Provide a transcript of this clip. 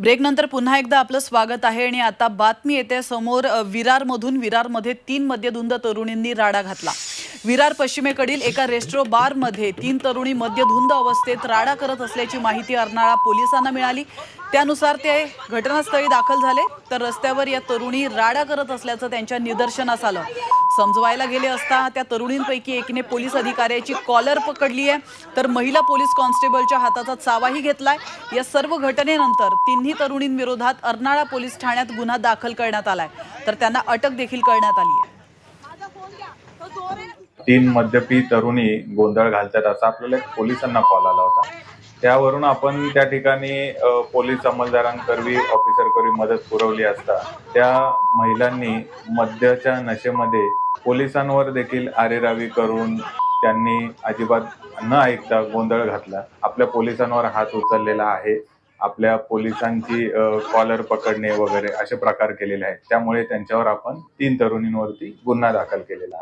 Break नंतर पुन्हा एकदा आपलं स्वागत आहे आणि आता बातमी येते समोर अ, विरारमधून. विरारमध्ये तीन मद्यधुंद तरुणींनी राडा घातला. विरार पश्चिमेकडील एका रेस्ट्रो बारमध्ये तीन तरुणी मद्यधुंद अवस्थेत राडा करत असल्याची माहिती अर्नाळा पोलिसांना मिळाली. त्यानुसार ते घटनास्थळी दाखल झाले तर रस्त्यावर या तरुणी राडा करत असल्याचं त्यांच्या निदर्शनास आलं. समजवायला गेले असता त्या तरुणींपैकी एकीने पोलीस अधिकाऱ्याची कॉलर पकडली आहे तर महिला पोलीस कॉन्स्टेबलच्या हाताचा चावाही घेतलाय. या सर्व घटनेनंतर तिन्ही तरुणींविरोधात अर्नाळा पोलीस ठाण्यात गुन्हा दाखल करण्यात आलाय. तर त्यांना अटक देखील करण्यात आली आहे तीन मद्यपी तरुणी गोंधळ घालतात असा आपल्याला पोलिसांना कॉल आला होता. त्यावरून आपण त्या ठिकाणी पोलीस अंमलदारांकरवी ऑफिसरकरवी मदत पुरवली असता त्या महिलांनी मद्याच्या नशेमध्ये पोलिसांवर देखील आरेरावी करून त्यांनी अजिबात न ऐकता गोंधळ घातला. आपल्या पोलिसांवर हात उचललेला आहे. आपल्या पोलिसांची कॉलर पकडणे वगैरे असे प्रकार केलेले आहेत. त्यामुळे त्यांच्यावर आपण तीन तरुणींवरती गुन्हा दाखल केलेला आहे.